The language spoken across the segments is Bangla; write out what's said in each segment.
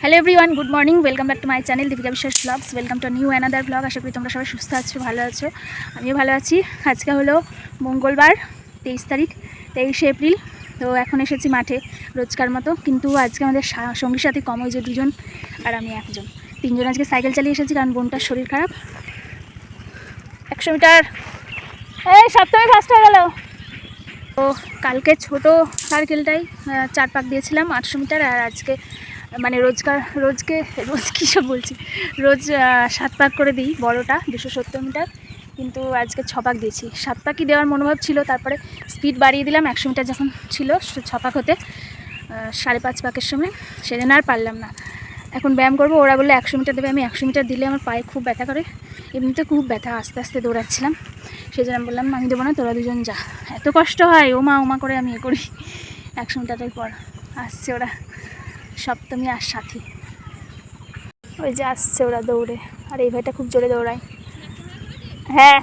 Hello everyone good morning welcome back to my channel Deepika Biswas vlogs welcome to new another vlog আশা করি তোমরা সবাই সুস্থ আছো, ভালো আছো। আমিও ভালো আছি। আজকে হলো মঙ্গলবার, তেইশ তারিখ, তেইশে এপ্রিল। তো এখন এসেছি মাঠে রোজকার মতো। কিন্তু আজকে আমাদের সা- সঙ্গী সাথী কম হয়েছে দুজন আর আমি একজন। তিনজন আজকে সাইকেল চালিয়ে এসেছি কারণ বোনটার শরীর খারাপ। একশো মিটার। এই, সপ্তমী ফার্স্ট হয়ে গেল। তো কালকে ছোট সার্কেলটাই চার পাক দিয়েছিলাম আটশো মিটার আর আজকে মানে রোজকার রোজকে, রোজ কী সব বলছি? রোজ সাত পাক করে দিই বড়টা, দুশো সত্তর মিটার। কিন্তু আজকে ছ পাক দিয়েছি। সাত পাকই দেওয়ার মনোভাব ছিল, তারপরে স্পিড বাড়িয়ে দিলাম। একশো মিটার যখন ছিল, সে ছ পাক হতে সাড়ে পাঁচ পাকের সময়, সেদিন আর পারলাম না। এখন ব্যায়াম করব, ওরা বললে, একশো মিটার দেবে। আমি একশো মিটার দিলে আমার পায়ে খুব ব্যথা করে। এমনিতে খুব ব্যথা, আস্তে আস্তে দৌড়াচ্ছিলাম। সেই জন্য বললাম, আমি দেবো না, তোরা দুজন যা। এত কষ্ট হয়, ওমা ওমা করে আমি এ করি। একশো মিটারের পর আসছে ওরা। সপ্তমী আর সাথী। ওই যে আসছে ওরা দৌড়ে। আর, এই ভাইটা খুব জোরে দৌড়ায়। হ্যাঁ।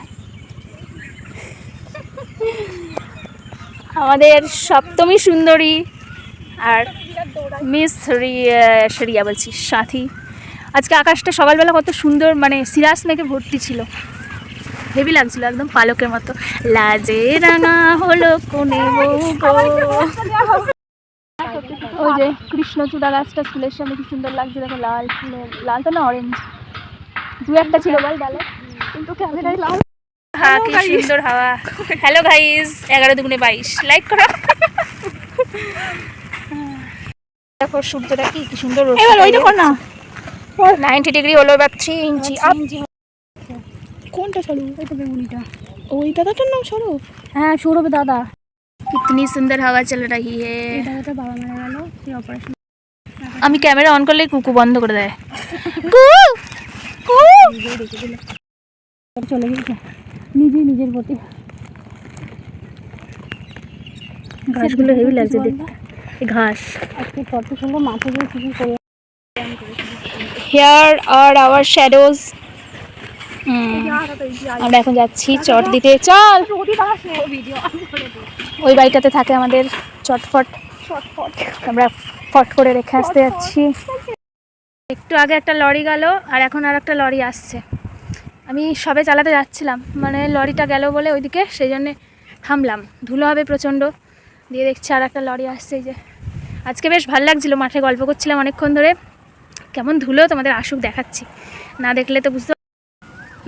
আমাদের সপ্তমী সুন্দরী আর মিস রিয়া বলছি, সাথী। আজকে আকাশটা সকালবেলা কত সুন্দর মানে সিরাস মেঘে ভর্তি ছিল। হেভি লাগছিল, একদম পালকের মতো। লাজে রাঙা হলো কোনে। ওই যে কৃষ্ণচূড়া গাছটা ফুলের সামনে কি সুন্দর লাগছে দেখো লাল ফুলের লাল তো না অরেঞ্জ দু একটা ছিল বল ডালে কিন্তু ক্যামেরায় লাল। হ্যাঁ কি সুন্দর হাওয়া। হ্যালো গাইস এগারো দুগুণে বাইশ। লাইক করো। দেখো সূর্যটা কি কি সুন্দর এবার ওইটা কর না। নাইনটি ডিগ্রি হলো এবার থ্রি ইঞ্চি আপ কোনটা স্বরূপ ওই তো বেগুনিটা। ওইটা তো নাম স্বরূপ হ্যাঁ সৌরভ দাদা। कितनी सुंदर हवा चल रही है এটা ওটা বাবা মারা গেল সেই অপারেশন আমি ক্যামেরা অন করলে কুকু বন্ধ করে দেয় কু চলে গেছে নিজেই নিজের প্রতি ঘাসগুলো হেভি লাগছে দেখতে এই ঘাস আজকে কত সুন্দর মাথা দিয়ে কিছু করে হেয়ার আর আওয়ার শ্যাডোজ আমরা এখন যাচ্ছি চট দিতে চল ওই বাড়িটাতে থাকে আমাদের চটফট। আমরা ফট করে রেখে আসতে যাচ্ছি। একটু আগে একটা লরি গেল আর এখন আর একটা লরি আসছে। আমি সবে চালাতে যাচ্ছিলাম মানে লরিটা গেল বলে ওইদিকে সেই জন্যে থামলাম। ধুলো হবে প্রচণ্ড। দিয়ে দেখছি আর একটা লরি আসছে এই যে। আজকে বেশ ভালো লাগছিল মাঠে গল্প করছিলাম অনেকক্ষণ ধরে। কেমন ধুলো তোমাদের আসুক দেখাচ্ছি। না দেখলে তো বুঝতে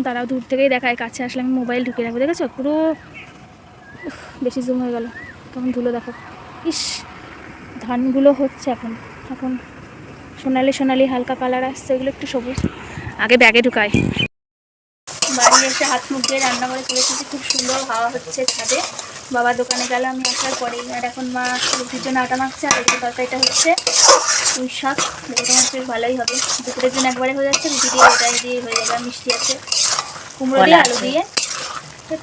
তারাও দূর থেকেই দেখায় কাছে আসলে আমি মোবাইল ঢুকে রাখব দেখেছ? পুরো বেশি জুম হয়ে গেল। তখন ধুলো দেখো। ইস ধানগুলো হচ্ছে এখন। এখন সোনালি সোনালি হালকা কালার আসছে ওগুলো একটু সবুজ। আগে ব্যাগে ঢুকায় বাড়ি এসে হাত মুখ দিয়ে রান্না করে চলে এসেছি খুব সুন্দর হাওয়া হচ্ছে ছাদে বাবা দোকানে গেল আমি আসার পরেই। আর এখন মা রুটির জন্য আটা মাখছে আর এদিকে তরকারিটা হচ্ছে। পুঁই শাক তোমার বেশ ভালোই হবে। দুপুরের জন্য একবারে হয়ে যাচ্ছে রুটি দিয়ে ওটাই দিয়ে হয়ে যাবে মিষ্টি আছে। কুমড়ো দিয়ে আলু দিয়ে। হে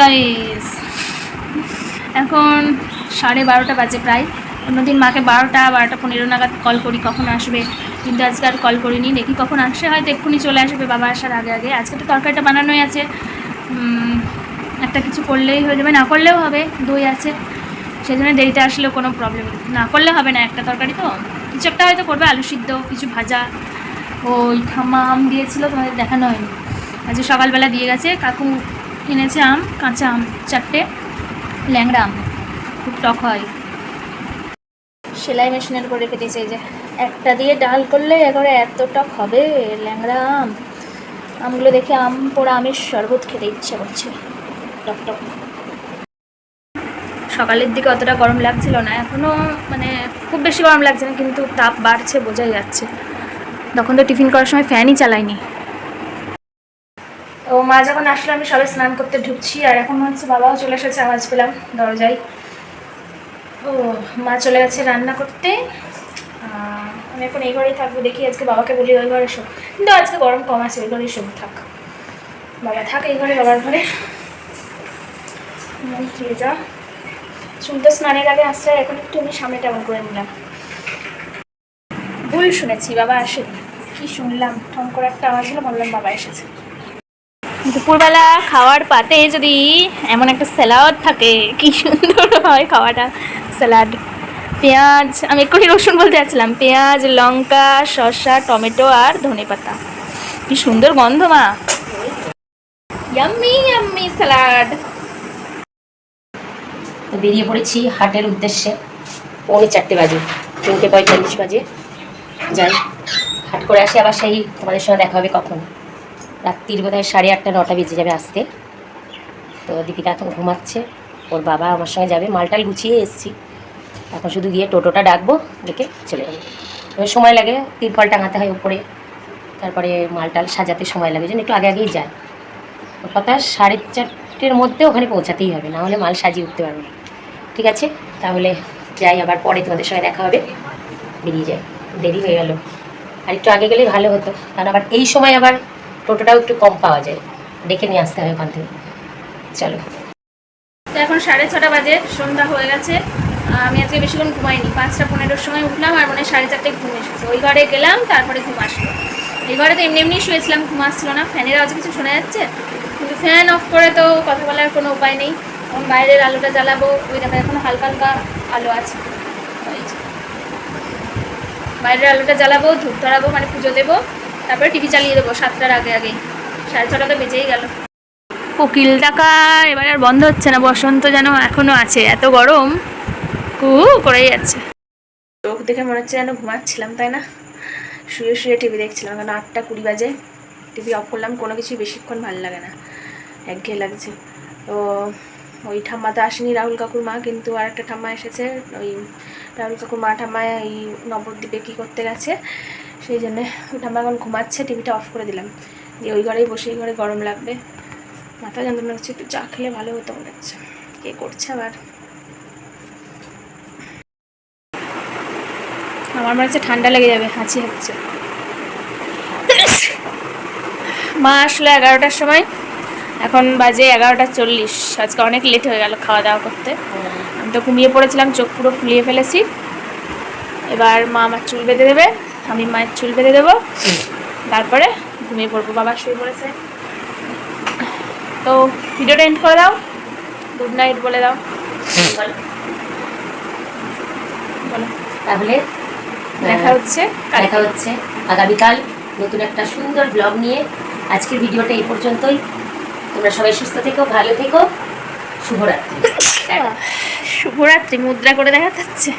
গাইস এখন সাড়ে বারোটা বাজে প্রায়। অন্যদিন মাকে বারোটা বারোটা পনেরো নাগাদ কল করি, কখন আসবে? কিন্তু আজকে আর কল করিনি। দেখি কখন আসে হয়তো এক্ষুনি চলে আসবে বাবা আসার আগে আগে। আজকে তো তরকারিটা বানানোই আছে। একটা কিছু করলেই হয়ে যাবে, না করলেও হবে, দই আছে। সেই জন্য দেরিতে আসলেও কোনো প্রবলেম না করলে হবে না একটা তরকারি তো। কিছু একটা হয়তো করবে, আলু সিদ্ধ, কিছু ভাজা। ওই ঠাম্মা আম দিয়েছিল, তোমাদের দেখানো হয়নি। আজকে সকালবেলা দিয়ে গেছে, কাকু এনেছে আম, কাঁচা আম, চারটে। ল্যাংড়া আম, খুব টক হয়। সেলাই মেশিনের করে রেখে দিয়েছে যে, একটা দিয়ে ডাল করলে একেবারে এত টক হবে, ল্যাংড়া আম। আমগুলো দেখে আম পোড়া আমের শরবত খেতে ইচ্ছে করছে। টক টক। সকালের দিকে অতটা গরম লাগছিল না এখনও মানে খুব বেশি গরম লাগছে না, কিন্তু তাপ বাড়ছে, বোঝাই যাচ্ছে। তখন তো টিফিন করার সময় ফ্যানই চালাইনি। ও মা যখন আসলো, আমি সবাই স্নান করতে ঢুকছি, আর এখন হচ্ছে বাবাও চলে এসেছে, আওয়াজ পেলাম দরজায়। ও, মা চলে গেছে রান্না করতে। আমি এখন এই ঘরেই থাকব, দেখি আজকে বাবাকে বলি, ওই ঘরে শোক। কিন্তু আজকে গরম কম আছে, ওই ঘরেই শোক থাক। বাবা থাক এই ঘরে, বাবার ঘরে। খেয়ে যা চুল তো স্নানের আগে আর এখন একটু আমি সামনেটা এমন করে নিলাম। ভুল শুনেছি, বাবা আসেনি। কি শুনলাম? ঠং করে একটা আওয়াজ হলো, বললাম বাবা এসেছে। দুপুরবেলা খাওয়ার পাতে যদি এমন একটা স্যালাড থাকে, কি সুন্দর হয় খাওয়াটা। স্যালাড, পেঁয়াজ, আমি এক্ষুনি রসুন বলতে যাচ্ছিলাম। পেঁয়াজ, লঙ্কা, শসা, টমেটো আর ধনেপাতা কি সুন্দর গন্ধ, মা। Yummy salad. বেরিয়ে পড়েছি হাটের উদ্দেশ্যে। পৌনে চারটে বাজে। তিনটে পঁয়তাল্লিশ বাজে। যাই, হাট করে আসি আবার সেই তোমাদের সঙ্গে দেখা হবে কখন। রাত্রির বোধহয় সাড়ে আটটা, নটা বেজে যাবে আসতে। তো দীপিকা এখন ঘুমাচ্ছে, ওর বাবা আমার সঙ্গে যাবে। মালটাল গুছিয়ে এসেছি। এখন শুধু গিয়ে টোটোটা ডাকবো, ডেকে চলে যাব। এবার সময় লাগে, তিরপল টাঙাতে হয় উপরে তারপরে মালটাল সাজাতে সময় লাগে জন্য একটু আগে আগেই যায়। কথা সাড়ে চারটের মধ্যে ওখানে পৌঁছাতেই হবে, না হলে মাল সাজিয়ে উঠতে পারবে ঠিক আছে? তাহলে যাই, আবার পরে তোমাদের সঙ্গে দেখা হবে। বেরিয়ে যাই। দেরি হয়ে গেল। আর একটু আগে গেলেই ভালো হতো। কারণ আবার এই সময় আবার টোটোটাও একটু কম পাওয়া যায়। ডেকে নিয়ে আসতে হবে ওখান থেকে। চলো। তো এখন সাড়ে ছটা বাজে, সন্ধ্যা হয়ে গেছে। আমি আজকে বেশিক্ষণ ঘুমাইনি। পাঁচটা পনেরোর সময় উঠলাম আর মনে সাড়ে চারটে ঘুম এসেছে। ওই ঘরে গেলাম, তারপরে ঘুম আসলো। এই ঘরে তো এমনি এমনি শুয়েছিলাম, ঘুম আসলো না। ফ্যানের আওয়াজ কিছু শোনা যাচ্ছে? কিন্তু ফ্যান অফ করে তো কথা বলার কোনো উপায় নেই। এখন বাইরের আলোটা জ্বালাবো। ওই দেখো এখন হালকা হালকা আলো আছে। বাইরের আলোটা জ্বালাবো, ধূপ ধরাবো মানে পুজো দেবো। তারপরে টিভি চালিয়ে দেবো সাতটার আগে আগে। সাড়ে ছটা তো বেজেই গেল। কোকিল ডাকা এবার আর বন্ধ হচ্ছে না বসন্ত যেন এখনও আছে এত গরম। কু করেই যাচ্ছে। চোখ দেখে মনে হচ্ছে যেন ঘুমাচ্ছিলাম তাই না? শুয়ে শুয়ে টিভি দেখছিলাম কারণ আটটা কুড়ি বাজে। টিভি অফ করলাম কোনো কিছুই বেশিক্ষণ ভালো লাগে না একঘেয়ে লাগছে। তো ওই ঠাম্মা তো আসেনি রাহুল কাকুর মা কিন্তু আর একটা ঠাম্মা এসেছে ওই রাহুল কাকুর মা ঠাম্মা এই নবদ্বীপে কী করতে গেছে, সেই জন্যে ঠাম্মা এখন ঘুমাচ্ছে টিভিটা অফ করে দিলাম। দিয়ে ওই ঘরেই বসে, এই ঘরে গরম লাগবে। মাথা যন্ত্রণা হচ্ছে একটু চা খেলে ভালো হতো মনে হচ্ছে। কে করছে আবার? আমার মনে হচ্ছে ঠান্ডা লেগে যাবে, হাঁচি হচ্ছে। মা আসলো এগারোটার সময়। এখন বাজে এগারোটা চল্লিশ। আজকে অনেক লেট হয়ে গেল খাওয়া দাওয়া করতে। আমি তো ঘুমিয়ে পড়েছিলাম চোখ পুরো ফুলিয়ে ফেলেছি। এবার মা আমার চুল বেঁধে দেবে আমি মায়ের চুল বেঁধে দেবো। তারপরে ঘুমিয়ে পড়ব বাবা শুয়ে পড়েছে। তো ভিডিওটা এন্ড করে দাও। গুড নাইট বলে দাও। বলো। তাহলে দেখা হচ্ছে দেখা হচ্ছে আগামীকাল নতুন একটা সুন্দর ব্লগ নিয়ে। আজকের ভিডিওটা এই পর্যন্তই। তোমরা সবাই সুস্থ থেকো ভালো থেকো। শুভরাত্রি। শুভরাত্রি মুদ্রা করে দেখা যাচ্ছে।